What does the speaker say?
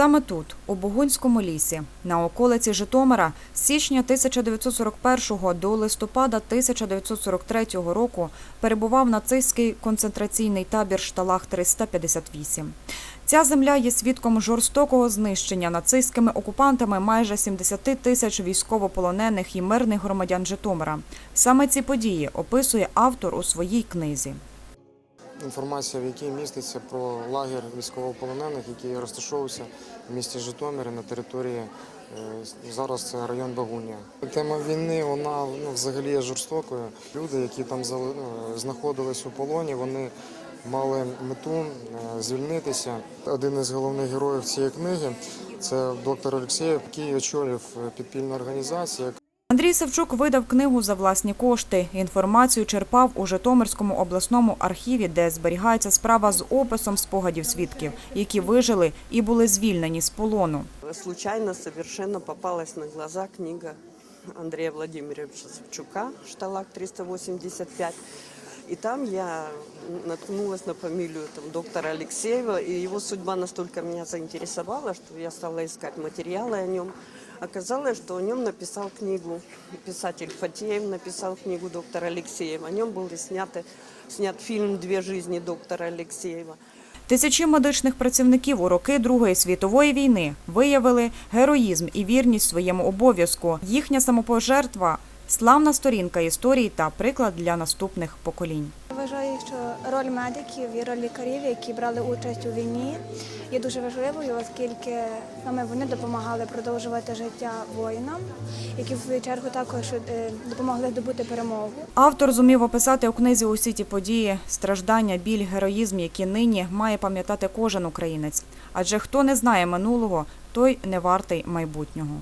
Саме тут, у Бугунському лісі, на околиці Житомира, з січня 1941 до листопада 1943 року перебував нацистський концентраційний табір Шталах 358. Ця земля є свідком жорстокого знищення нацистськими окупантами майже 70 тисяч військовополонених і мирних громадян Житомира. Саме ці події описує автор у своїй книзі. Інформація, в якій міститься про лагер військовополонених, який розташовувався в місті Житомирі на території е, зараз це район Багунія. Тема війни вона ну, взагалі є жорстокою. Люди, які там ну, знаходились у полоні, вони мали мету е, звільнитися. Один із головних героїв цієї книги це доктор Олексєєв, який очолив е, підпільну організацію, Андрій Савчук видав книгу за власні кошти. Інформацію черпав у Житомирському обласному архіві, де зберігається справа з описом спогадів свідків, які вижили і були звільнені з полону. Случайно совершенно попалась на глаза книга Андрея Владимировича Савчука «Шталак 385». И там я наткнулась на фамилию там, доктора Алексеева, и его судьба настолько меня заинтересовала, что я стала искать материалы о нем. Оказалось, что о нем написал книгу писатель Фатеев, написал книгу доктор Алексеев. О нем был снят, снят фильм «Две жизни» доктора Алексеева. Тисячі медичних працівників у роки Другої світової війни виявили героїзм і вірність своєму обов'язку. Їхня самопожертва славна сторінка історії та приклад для наступних поколінь. Вважаю, що роль медиків і роль лікарів, які брали участь у війні, є дуже важливою, оскільки саме вони допомагали продовжувати життя воїнам, які в свою чергу також е, допомогли здобути перемогу. Автор зумів описати у книзі усі ті події, страждання, біль, героїзм, які нині має пам'ятати кожен українець. Адже хто не знає минулого, той не вартий майбутнього.